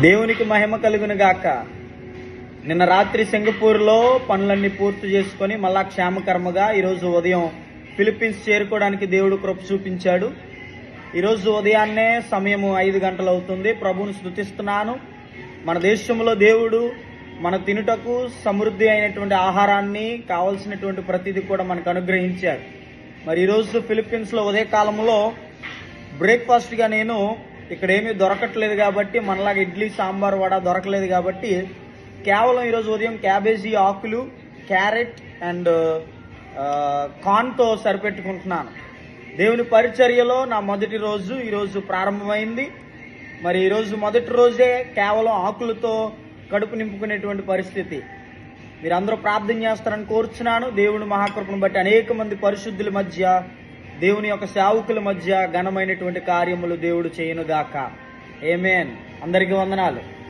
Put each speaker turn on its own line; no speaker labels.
దేవునికి మహిమ కలుగును గాక. నిన్న రాత్రి సింగపూర్లో పనులన్నీ పూర్తి చేసుకొని మళ్ళా క్షేమకర్మగా ఈరోజు ఉదయం ఫిలిప్పీన్స్ చేరుకోవడానికి దేవుడు కృప చూపించాడు. ఈరోజు ఉదయాన్నే సమయం ఐదు గంటలు అవుతుంది. ప్రభువుని స్థుతిస్తున్నాను మన దేశంలో దేవుడు మన తినుటకు సమృద్ధి అయినటువంటి ఆహారాన్ని కావలసినటువంటి ప్రతిదీ కూడా మనకు అనుగ్రహించాడు. మరి ఈరోజు ఫిలిప్పీన్స్లో ఉదయకాలంలో బ్రేక్ఫాస్ట్గా నేను ఇక్కడ ఏమీ దొరకట్లేదు కాబట్టి మనలాగా ఇడ్లీ సాంబార్ వడ దొరకలేదు కాబట్టి కేవలం ఈరోజు ఉదయం క్యాబేజీ ఆకులు క్యారెట్ అండ్ కార్న్తో సరిపెట్టుకుంటున్నాను. దేవుని పరిచర్యలో నా మొదటి రోజు ఈరోజు ప్రారంభమైంది. మరి ఈరోజు మొదటి రోజే కేవలం ఆకులతో కడుపు నింపుకునేటువంటి పరిస్థితి. మీరందరూ ప్రార్థన చేస్తారని కోరుచున్నాను. దేవుని మహాకృపను బట్టి అనేక మంది పరిశుద్ధుల మధ్య దేవుని యొక్క సేవకుల మధ్య ఘనమైనటువంటి కార్యములు దేవుడు చేయనుగాక. ఏమేన్ అందరికీ వందనాలు.